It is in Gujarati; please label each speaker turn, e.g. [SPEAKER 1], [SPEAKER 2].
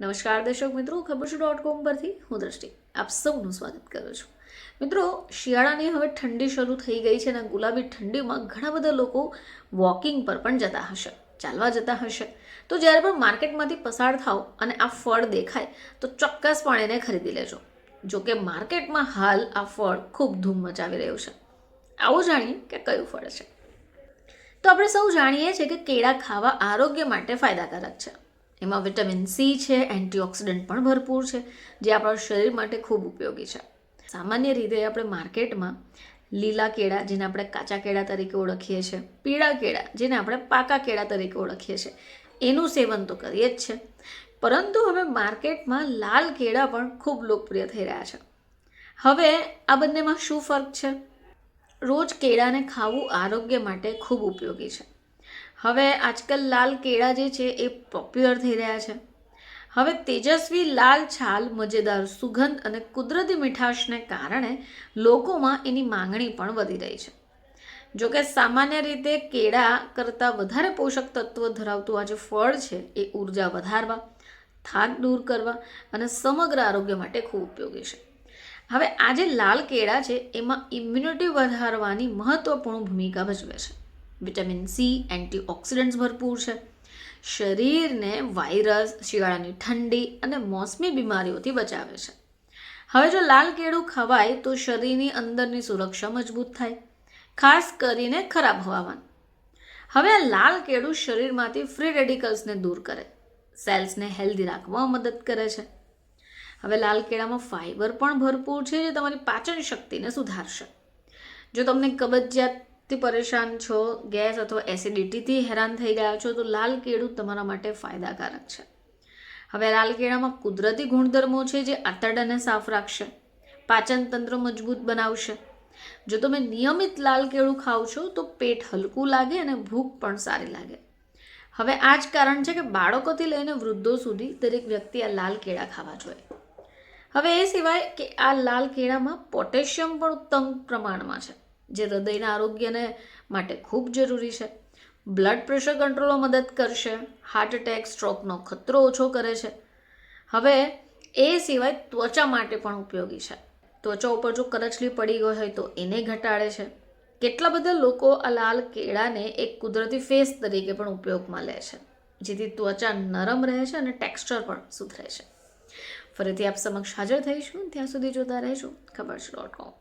[SPEAKER 1] નમસ્કાર દર્શક મિત્રો, ખબર છે ડોટ કોમ પરથી હું દ્રષ્ટિ આપ સૌનું સ્વાગત કરું છું. મિત્રો, શિયાળાની હવે ઠંડી શરૂ થઈ ગઈ છે અને ગુલાબી ઠંડીમાં ઘણા બધા લોકો વોકિંગ પર પણ જતા હશે, ચાલવા જતા હશે. તો જ્યારે પણ માર્કેટમાંથી પસાર થાવ અને આ ફળ દેખાય, તો ચોક્કસપણે એને ખરીદી લેજો. જો કે માર્કેટમાં હાલ આ ફળ ખૂબ ધૂમ મચાવી રહ્યું છે. આવું જાણીએ કે કયું ફળ છે. તો આપણે સૌ જાણીએ છીએ કે કેળા ખાવા આરોગ્ય માટે ફાયદાકારક છે. એમાં વિટામિન સી છે, એન્ટીઓક્સિડન્ટ પણ ભરપૂર છે, જે આપણા શરીર માટે ખૂબ ઉપયોગી છે. સામાન્ય રીતે આપણે માર્કેટમાં લીલા કેળા, જેને આપણે કાચા કેળા તરીકે ઓળખીએ છીએ, પીળા કેળા, જેને આપણે પાકા કેળા તરીકે ઓળખીએ છીએ, એનું સેવન તો કરીએ જ છે પરંતુ હવે માર્કેટમાં લાલ કેળા પણ ખૂબ લોકપ્રિય થઈ રહ્યા છે. હવે આ બંનેમાં શું ફરક છે? રોજ કેળાને ખાવું આરોગ્ય માટે ખૂબ ઉપયોગી છે. હવે આજકાલ લાલ કેળા જે છે એ પોપ્યુલર થઈ રહ્યા છે. હવે તેજસ્વી લાલ છાલ, મજેદાર સુગંધ અને કુદરતી મીઠાશને કારણે લોકોમાં એની માંગણી પણ વધી રહી છે. જો કે સામાન્ય રીતે કેળા કરતાં વધારે પોષક તત્વ ધરાવતું આ જે ફળ છે એ ઊર્જા વધારવા, થાક દૂર કરવા અને સમગ્ર આરોગ્ય માટે ખૂબ ઉપયોગી છે. હવે આ જે લાલ કેળા છે એમાં ઇમ્યુનિટી વધારવાની મહત્વપૂર્ણ ભૂમિકા ભજવે છે. વિટામિન સી એન્ટીઓક્સિડન્ટ્સ ભરપૂર છે. શરીરને વાયરસ શિયાળાની ઠંડી અને મોસમી બીમારીઓથી બચાવે છે. હવે જો લાલ કેળું ખવાય તો શરીરની અંદરની સુરક્ષા મજબૂત થાય, ખાસ કરીને ખરાબ હવામાન. હવે આ લાલ કેળું શરીરમાંથી ફ્રી રેડિકલ્સને દૂર કરે સેલ્સને હેલ્ધી રાખવામાં મદદ કરે છે. હવે લાલ કેળામાં ફાઇબર પણ ભરપૂર છે જે તમારી પાચન શક્તિને સુધારશે. જો તમને કબજિયાતથી પરેશાન છો, ગેસ અથવા એસિડિટીથી હેરાન થઈ ગયા છો, તો લાલ કેળું તમારા માટે ફાયદાકારક છે. હવે લાલ કેળામાં કુદરતી ગુણધર્મો છે જે આંતરડાને સાફ રાખશે, પાચન તંત્ર મજબૂત બનાવશે. જો તમે નિયમિત લાલ કેળું ખાવ છો, તો પેટ હલકું લાગે અને ભૂખ પણ સારી લાગે. હવે આ જ કારણ છે કે બાળકોથી લઈને વૃદ્ધો સુધી દરેક વ્યક્તિ આ લાલ કેળા ખાવા જોઈએ. હવે એ સિવાય કે આ લાલ કેળામાં પોટેશિયમ પણ ઉત્તમ પ્રમાણમાં છે. જે હૃદયના આરોગ્યને માટે ખૂબ જરૂરી છે. બ્લડ પ્રેશર કંટ્રોલમાં મદદ કરશે હાર્ટ એટેક સ્ટ્રોકનો ખતરો ઓછો કરે છે. હવે એ સિવાય ત્વચા માટે પણ ઉપયોગી છે. ત્વચા ઉપર જો કરચલી પડી ગઈ હોય તો એને ઘટાડે છે. કેટલા બધા લોકો આ લાલ કેળાને એક કુદરતી ફેસ તરીકે પણ ઉપયોગમાં લે છે, જેથી ત્વચા નરમ રહે છે અને ટેક્સચર પણ સુધરે છે. ફરીથી આપ સમક્ષ હાજર થઈશું. ત્યાં સુધી જોતા રહેજો ખબર છે ડોટ કોમ